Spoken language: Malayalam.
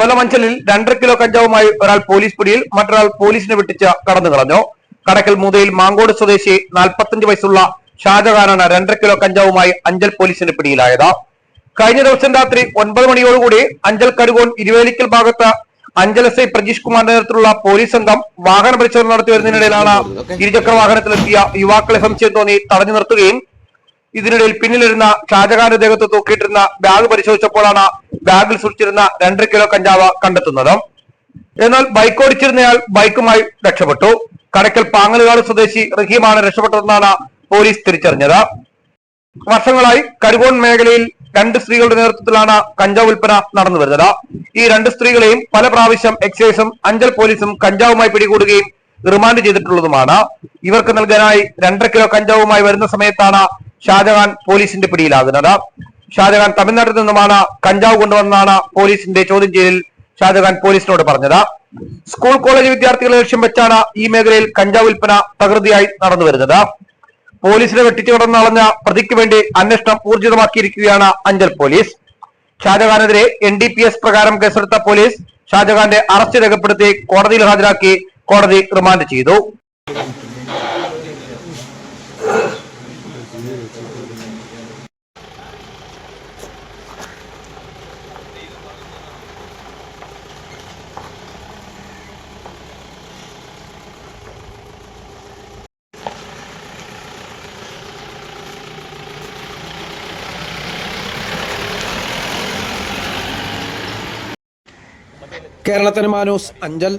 കൊല്ലമഞ്ചലിൽ രണ്ടര കിലോ കഞ്ചാവുമായി ഒരാൾ പോലീസ് പിടിയിൽ മറ്റൊരാൾ പോലീസിനെ വെട്ടിച്ച് കടന്നു കളഞ്ഞു. കടക്കൽ മൂതയിൽ മാങ്കോട് സ്വദേശി നാൽപ്പത്തഞ്ച് വയസ്സുള്ള ഷാജഹാനാണ് രണ്ടര കിലോ കഞ്ചാവുമായി അഞ്ചൽ പോലീസിന്റെ പിടിയിലായത്. കഴിഞ്ഞ ദിവസം രാത്രി ഒൻപത് മണിയോടുകൂടി അഞ്ചൽ കരുകോൺ ഇരുവേലിക്കൽ ഭാഗത്ത് അഞ്ചൽ എസ് ഐ പ്രജീഷ് കുമാറിന്റെ നേതൃത്വത്തിലുള്ള പോലീസ് സംഘം വാഹന പരിശോധന നടത്തി വരുന്നതിനിടയിലാണ് ഇരുചക്ര വാഹനത്തിലെത്തിയ യുവാക്കളെ സംശയം തോന്നി തടഞ്ഞു നിർത്തുകയും ഇതിനിടയിൽ പിന്നിലിരുന്ന ഷാജഹാന്റെ ദേഹത്ത് തൂക്കിയിട്ടിരുന്ന ബാഗ് പരിശോധിച്ചപ്പോഴാണ് ബാഗിൽ സൂക്ഷിച്ചിരുന്ന രണ്ടര കിലോ കഞ്ചാവ് കണ്ടെത്തുന്നത്. എന്നാൽ ബൈക്ക് ഓടിച്ചിരുന്നയാൾ ബൈക്കുമായി രക്ഷപ്പെട്ടു. കടക്കൽ പാങ്ങലുകാട് സ്വദേശി റഹീമാണ് രക്ഷപ്പെട്ടതെന്നാണ് പോലീസ് തിരിച്ചറിഞ്ഞത്. വർഷങ്ങളായി കരുകോൺ മേഖലയിൽ രണ്ട് സ്ത്രീകളുടെ നേതൃത്വത്തിലാണ് കഞ്ചാവ് വിൽപ്പന നടന്നു വരുന്നത്. ഈ രണ്ട് സ്ത്രീകളെയും പല പ്രാവശ്യം എക്സൈസും അഞ്ചൽ പോലീസും കഞ്ചാവുമായി പിടികൂടുകയും റിമാൻഡ് ചെയ്തിട്ടുള്ളതുമാണ്. ഇവർക്ക് നൽകാനായി രണ്ടര കിലോ കഞ്ചാവുമായി വരുന്ന സമയത്താണ് ഷാജഹാൻ പോലീസിന്റെ പിടിയിലാകുന്നത്. ഷാജഹാൻ തമിഴ്നാട്ടിൽ നിന്നുമാണ് കഞ്ചാവ് കൊണ്ടുവന്നാണ് പോലീസിന്റെ ചോദ്യം ചെയ്യലിൽ ഷാജഹാൻ പോലീസിനോട് പറഞ്ഞത്. സ്കൂൾ കോളേജ് വിദ്യാർത്ഥികളെ ലക്ഷ്യം വെച്ചാണ് ഈ മേഖലയിൽ കഞ്ചാവ് വിൽപ്പന തകൃതിയായി നടന്നു വരുന്നത്. പോലീസിനെ വെട്ടിച്ചു കടന്നളഞ്ഞ പ്രതിക്ക് വേണ്ടി അന്വേഷണം ഊർജിതമാക്കിയിരിക്കുകയാണ് അഞ്ചൽ പോലീസ്. ഷാജഹാനെതിരെ എൻ ഡി പി എസ് പ്രകാരം കേസെടുത്ത പോലീസ് ഷാജഹാന്റെ അറസ്റ്റ് രേഖപ്പെടുത്തി കോടതിയിൽ ഹാജരാക്കി കോടതി റിമാൻഡ് ചെയ്തു. കേരളത്തിന് മാനൂസ് അഞ്ചൽ.